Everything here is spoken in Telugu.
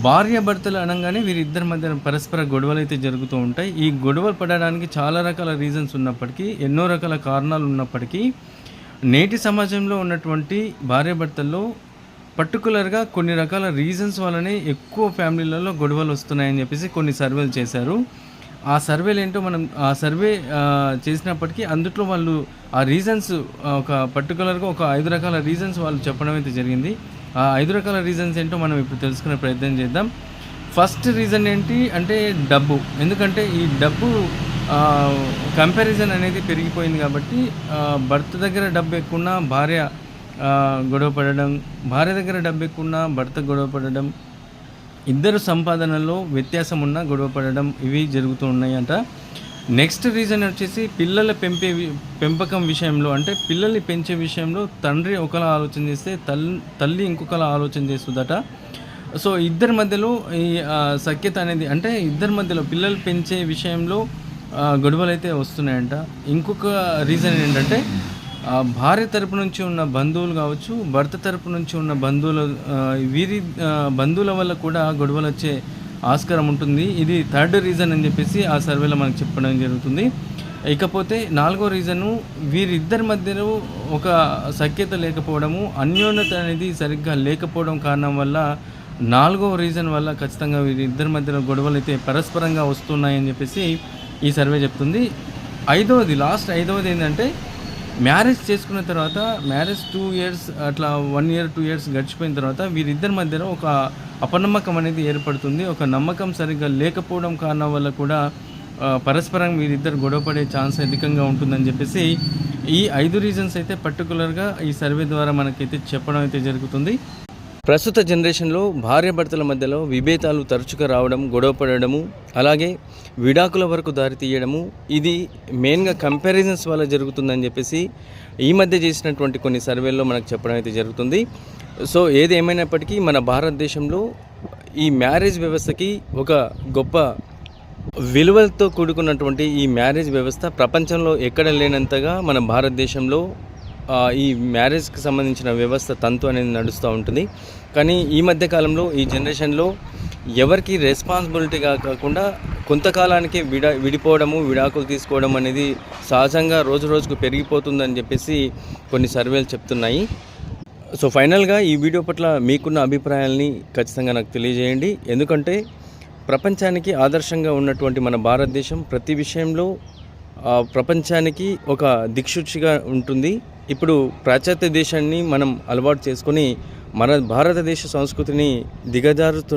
భార్యాభర్తలు అనగానే వీరిద్దరి మధ్య పరస్పర గొడవలు అయితే జరుగుతూ ఉంటాయి. ఈ గొడవలు పడడానికి చాలా రకాల రీజన్స్ ఉన్నప్పటికీ ఎన్నో రకాల కారణాలు ఉన్నప్పటికీ నేటి సమాజంలో ఉన్నటువంటి భార్యాభర్తల్లో పర్టికులర్గా కొన్ని రకాల రీజన్స్ వల్లనే ఎక్కువ ఫ్యామిలీలలో గొడవలు వస్తున్నాయని చెప్పేసి కొన్ని సర్వేలు చేశారు. ఆ సర్వేలు ఏంటో మనం ఆ సర్వే చేసినప్పటికీ అందుట్లో వాళ్ళు ఆ రీజన్స్ ఒక పర్టికులర్గా ఒక ఐదు రకాల రీజన్స్ వాళ్ళు చెప్పడం అయితే జరిగింది. ఐదు రకాల రీజన్స్ ఏంటో మనం ఇప్పుడు తెలుసుకునే ప్రయత్నం చేద్దాం. ఫస్ట్ రీజన్ ఏంటి అంటే డబ్బు. ఎందుకంటే ఈ డబ్బు కంపారిజన్ అనేది పెరిగిపోయింది కాబట్టి భర్త దగ్గర డబ్బు ఎక్కువ భార్య గొడవపడడం గొడవ పడడం భార్య దగ్గర డబ్బు ఎక్కువ భర్త గొడవ పడడం ఇద్దరు సంపాదనలో వ్యత్యాసం ఉన్న గొడవ పడడం ఇవి జరుగుతూ ఉన్నాయంట. నెక్స్ట్ రీజన్ వచ్చేసి పిల్లల పెంపే పెంపకం విషయంలో అంటే పిల్లల్ని పెంచే విషయంలో తండ్రి ఒకలా ఆలోచన చేస్తే తల్లి తల్లి ఇంకొకలా ఆలోచన చేస్తుందట. సో ఇద్దరి మధ్యలో ఈ సఖ్యత అనేది అంటే ఇద్దరి మధ్యలో పిల్లలు పెంచే విషయంలో గొడవలు అయితే వస్తున్నాయంట. ఇంకొక రీజన్ ఏంటంటే భార్య తరపు నుంచి ఉన్న బంధువులు కావచ్చు భర్త తరపు నుంచి ఉన్న బంధువులు వీరి బంధువుల వల్ల కూడా గొడవలు వచ్చే ఆస్కారం ఉంటుంది. ఇది థర్డ్ రీజన్ అని చెప్పేసి ఆ సర్వేలో మనకు చెప్పడం జరుగుతుంది. ఇకపోతే నాలుగో రీజను వీరిద్దరి మధ్యలో ఒక సఖ్యత లేకపోవడము అన్యోన్యత అనేది సరిగ్గా లేకపోవడం కారణం వల్ల నాలుగో రీజన్ వల్ల ఖచ్చితంగా వీరిద్దరి మధ్యలో గొడవలు అయితే పరస్పరంగా వస్తున్నాయని చెప్పేసి ఈ సర్వే చెప్తుంది. ఐదవది లాస్ట్ ఐదవది ఏంటంటే మ్యారేజ్ చేసుకున్న తర్వాత మ్యారేజ్ టూ ఇయర్స్ అట్లా వన్ ఇయర్ టూ ఇయర్స్ గడిచిపోయిన తర్వాత వీరిద్దరి మధ్యలో ఒక అపనమ్మకం అనేది ఏర్పడుతుంది. ఒక నమ్మకం సరిగ్గా లేకపోవడం కారణం వల్ల కూడా పరస్పరం వీరిద్దరు గొడవపడే ఛాన్స్ అధికంగా ఉంటుందని చెప్పేసి ఈ ఐదు రీజన్స్ అయితే పర్టికులర్గా ఈ సర్వే ద్వారా మనకైతే చెప్పడం అయితే జరుగుతుంది. ప్రస్తుత జనరేషన్లో భార్యాభర్తల మధ్యలో విభేదాలు తరచుగా రావడం గొడవ పడడము అలాగే విడాకుల వరకు దారి తీయడము ఇది మెయిన్గా కంపారిజన్స్ వల్ల జరుగుతుందని చెప్పేసి ఈ మధ్య చేసినటువంటి కొన్ని సర్వేల్లో మనకు చెప్పడం అయితే జరుగుతుంది. సో ఏది ఏమైనప్పటికీ మన భారతదేశంలో ఈ మ్యారేజ్ వ్యవస్థకి ఒక గొప్ప విలువలతో కూడుకున్నటువంటి ఈ మ్యారేజ్ వ్యవస్థ ప్రపంచంలో ఎక్కడ లేనంతగా మన భారతదేశంలో ఈ మ్యారేజ్కి సంబంధించిన వ్యవస్థ తంతు అనేది నడుస్తూ ఉంటుంది. కానీ ఈ మధ్య కాలంలో ఈ జనరేషన్లో ఎవరికి రెస్పాన్సిబిలిటీగా కాకుండా కొంతకాలానికి విడ విడిపోవడము విడాకులు తీసుకోవడం అనేది సహజంగా రోజు రోజుకు పెరిగిపోతుందని చెప్పేసి కొన్ని సర్వేలు చెప్తున్నాయి. సో ఫైనల్గా ఈ వీడియో పట్ల మీకున్న అభిప్రాయాల్ని ఖచ్చితంగా నాకు తెలియజేయండి. ఎందుకంటే ప్రపంచానికి ఆదర్శంగా ఉన్నటువంటి మన భారతదేశం ప్రతి విషయంలో ప్రపంచానికి ఒక దిక్సూచిగా ఉంటుంది. ఇప్పుడు పాశ్చాత్య దేశాన్ని మనం అలవాటు చేసుకొని మన భారతదేశ సంస్కృతిని దిగజారుతు